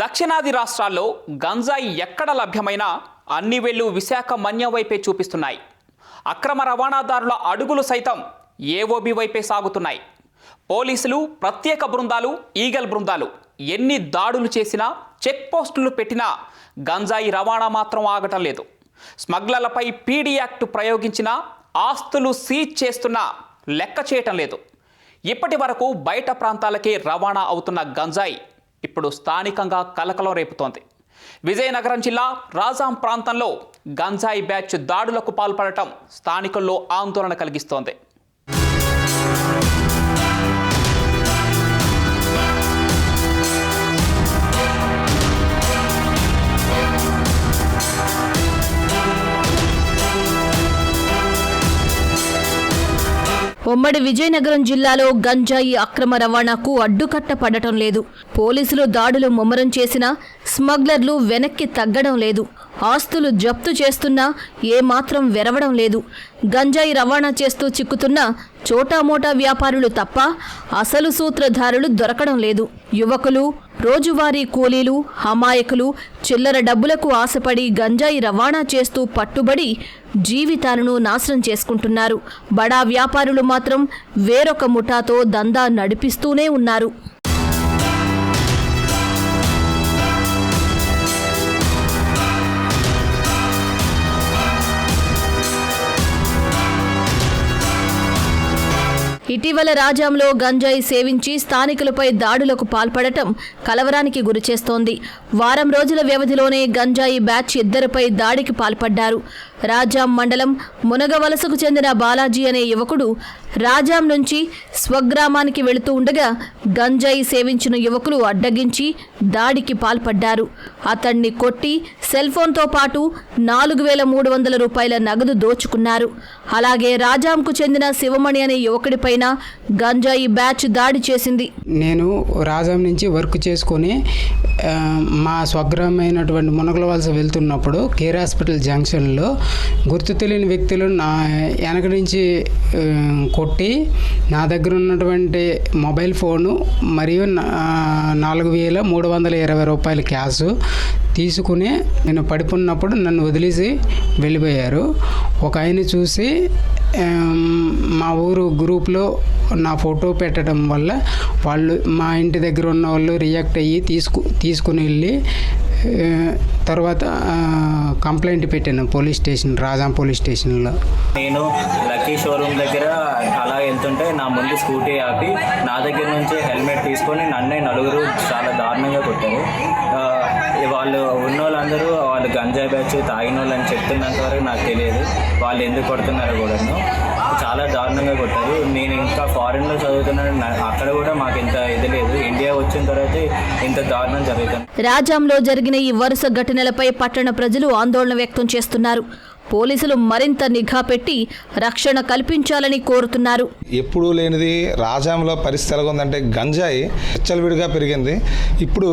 దక్షిణాది రాష్ట్రాల్లో గంజాయి ఎక్కడ లభ్యమైనా అన్ని వెళ్ళు విశాఖ మన్యం వైపే చూపిస్తున్నాయి. అక్రమ రవాణాదారుల అడుగులు సైతం ఏఓబి వైపే సాగుతున్నాయి. పోలీసులు ప్రత్యేక బృందాలు ఈగల్ బృందాలు ఎన్ని దాడులు చేసినా చెక్ పోస్టులు పెట్టినా గంజాయి రవాణా మాత్రం ఆగటం లేదు. స్మగ్లర్లపై పీడీ యాక్ట్ ప్రయోగించినా ఆస్తులు సీజ్ చేస్తున్నా లెక్క చేయటం లేదు. ఇప్పటి వరకు బయట ప్రాంతాలకే రవాణా అవుతున్న గంజాయి ఇప్పుడు స్థానికంగా కలకలం రేపుతోంది. విజయనగరం జిల్లా రాజాం ప్రాంతంలో గంజాయి బ్యాచ్ దాడులకు పాల్పడటం స్థానికుల్లో ఆందోళన కలిగిస్తోంది. ఉమ్మడి విజయనగరం జిల్లాలో గంజాయి అక్రమ రవాణాకు అడ్డుకట్ట పడటం లేదు. పోలీసులు దాడులు ముమ్మరం చేసినా స్మగ్లర్లు వెనక్కి తగ్గడం లేదు. ఆస్తులు జప్తు చేస్తున్నా ఏమాత్రం వెరవడం లేదు. గంజాయి రవాణా చేస్తూ చిక్కుతున్న చోటామోటా వ్యాపారులు తప్ప అసలు సూత్రధారులు దొరకడం లేదు. యువకులు రోజువారీ కూలీలు హమాయకులు చిల్లర డబ్బులకు ఆశపడి గంజాయి రవాణా చేస్తూ పట్టుబడి జీవితాలను నాశనం చేసుకుంటున్నారు. బడా వ్యాపారులు మాత్రం వేరొక ముఠాతో దందా నడిపిస్తూనే ఉన్నారు. ఇటీవల రాజాంలో గంజాయి సేవించి స్థానికులపై దాడులకు పాల్పడటం కలవరానికి గురిచేస్తోంది. వారం రోజుల వ్యవధిలోనే గంజాయి బ్యాచ్ ఇద్దరిపై దాడికి పాల్పడ్డారు. రాజాం మండలం మునగవలసకు చెందిన బాలాజీ అనే యువకుడు రాజాం నుంచి స్వగ్రామానికి వెళుతూ ఉండగా గంజాయి సేవించిన యువకులు అడ్డగించి దాడికి పాల్పడ్డారు. అతన్ని కొట్టి సెల్ ఫోన్తో పాటు నాలుగు వేల మూడు వందల రూపాయల నగదు దోచుకున్నారు. అలాగే రాజాంకు చెందిన శివమణి అనే యువకుడిపైన గంజాయి బ్యాచ్ దాడి చేసింది. నేను రాజాం నుంచి వర్క్ చేసుకొని మా స్వగ్రహమైనటువంటి మునగల వలస వెళ్తున్నప్పుడు కేర్ హాస్పిటల్ జంక్షన్లో గుర్తు తెలియని వ్యక్తులు నా వెనక నుంచి కొట్టి నా దగ్గర ఉన్నటువంటి మొబైల్ ఫోను మరియు నా- నాలుగు వేల మూడు వందల ఇరవై రూపాయల క్యాష్ తీసుకుని నేను పడిపోయినప్పుడు నన్ను వదిలేసి వెళ్ళిపోయారు. ఒక ఆయన చూసి మా ఊరు గ్రూప్లో నా ఫోటో పెట్టడం వల్ల వాళ్ళు మా ఇంటి దగ్గర ఉన్న వాళ్ళు రియాక్ట్ అయ్యి తీసుకు తీసుకుని వెళ్ళి తర్వాత కంప్లైంట్ పెట్టాను పోలీస్ స్టేషన్ రాజాం పోలీస్ స్టేషన్లో. నేను లక్కీ షోరూమ్ దగ్గర అలా వెళ్తుంటే నా ముందు స్కూటీ ఆపి నా దగ్గర నుంచి హెల్మెట్ తీసుకొని నన్నే నలుగురు చాలా దారుణంగా కొట్టారు. వాళ్ళు వాళ్ళు బ్యాచ్ తాగిన వాళ్ళు అని చెప్తున్నంత వరకు నాకు తెలియదు. వాళ్ళు ఎందుకు కొడుతున్నారో కూడా చాలా దారుణంగా కొట్టారు. నేను ఇంకా ఫారెన్లో చదువుతున్నాను. అక్కడ కూడా మాకు ఇంత ఇది లేదు. ఇండియా వచ్చిన తర్వాత ఇంత దారుణం జరుగుతుంది. రాజాంలో జరిగిన ఈ వరుస ఘటనలపై పట్టణ ప్రజలు ఆందోళన వ్యక్తం చేస్తున్నారు. పోలీసులు మరింత నిఘా పెట్టి రక్షణ కల్పించాలని కోరుతున్నారు. ఎప్పుడూ లేనిది రాజాంలో పరిస్థితి ఉందంటే గంజాయి విచ్చలవిడిగా పెరిగింది. ఇప్పుడు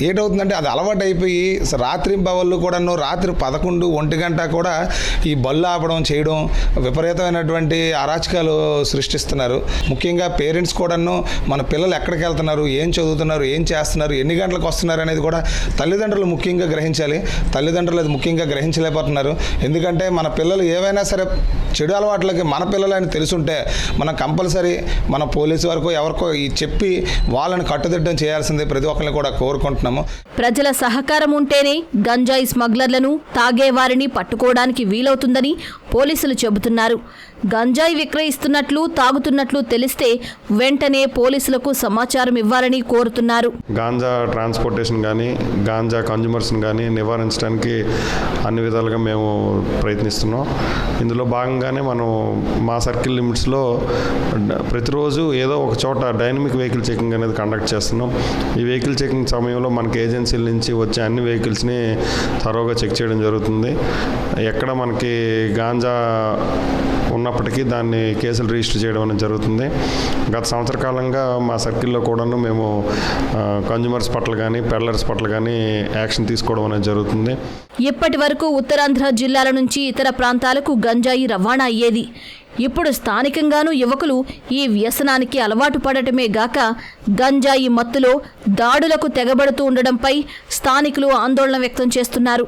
ఏటవుతుందంటే అది అలవాటు అయిపోయి రాత్రి బవళ్ళు కూడాను రాత్రి పదకొండు ఒంటి గంట కూడా ఈ బళ్ళు ఆపడం చేయడం విపరీతమైనటువంటి అరాచకాలు సృష్టిస్తున్నారు. ముఖ్యంగా పేరెంట్స్ కూడాను మన పిల్లలు ఎక్కడికి వెళ్తున్నారు ఏం చదువుతున్నారు ఏం చేస్తున్నారు ఎన్ని గంటలకు వస్తున్నారు అనేది కూడా తల్లిదండ్రులు ముఖ్యంగా గ్రహించాలి. తల్లిదండ్రులు అది ముఖ్యంగా గ్రహించలేకపోతున్నారు. ఎందుకంటే మన పిల్లలు ఏవైనా సరే చెడు అలవాట్లకి మన పిల్లలని తెలుసుంటే మనం కంపల్సరీ మన పోలీసు వరకు ఎవరికో ఈ చెప్పి వాళ్ళని కట్టుదిట్టం చేయాల్సిందే ప్రతి ఒక్కరిని కూడా కోరుకుంటున్నాము. ప్రజల సహకారం ఉంటేనే గంజాయి స్మగ్లర్లను తాగేవారిని పట్టుకోవడానికి వీలవుతుందని పోలీసులు చెబుతున్నారు. గంజాయి విక్రయిస్తున్నట్లు తాగుతున్నట్లు తెలిస్తే వెంటనే పోలీసులకు సమాచారం ఇవ్వాలని కోరుతున్నారు. గాంజా ట్రాన్స్పోర్టేషన్ కానీ గాంజా కన్జ్యూమర్స్ని కానీ నివారించడానికి అన్ని విధాలుగా మేము ప్రయత్నిస్తున్నాం. ఇందులో భాగంగానే మనం మా సర్కిల్ లిమిట్స్లో ప్రతిరోజు ఏదో ఒక చోట డైనమిక్ వెహికల్ చెకింగ్ అనేది కండక్ట్ చేస్తున్నాం. ఈ వెహికల్ చెకింగ్ సమయంలో మనకి ఏజెన్సీల నుంచి వచ్చే అన్ని వెహికల్స్ని తరోగా చెక్ చేయడం జరుగుతుంది. ఎక్కడ మనకి గాంజా ఉన్నప్పటికీ దాన్ని కేసులు రిజిస్టర్ చేయడం అనేది జరుగుతుంది. గత సంవత్సర కాలంగా మా సర్కిల్లో కూడాను మేము కన్జ్యూమర్స్ పట్ల కానీ పెడ్లర్స్ పట్ల కానీ యాక్షన్ తీసుకోవడం అనేది జరుగుతుంది. ఇప్పటి వరకు ఉత్తరాంధ్ర జిల్లాల నుంచి ఇతర ప్రాంతాలకు గంజాయి రవాణా అయ్యేది. ఇప్పుడు స్థానికంగానూ యువకులు ఈ వ్యసనానికి అలవాటు పడటమే గాక గంజాయి మత్తులో దాడులకు తెగబడుతూ ఉండడంపై స్థానికులు ఆందోళన వ్యక్తం చేస్తున్నారు.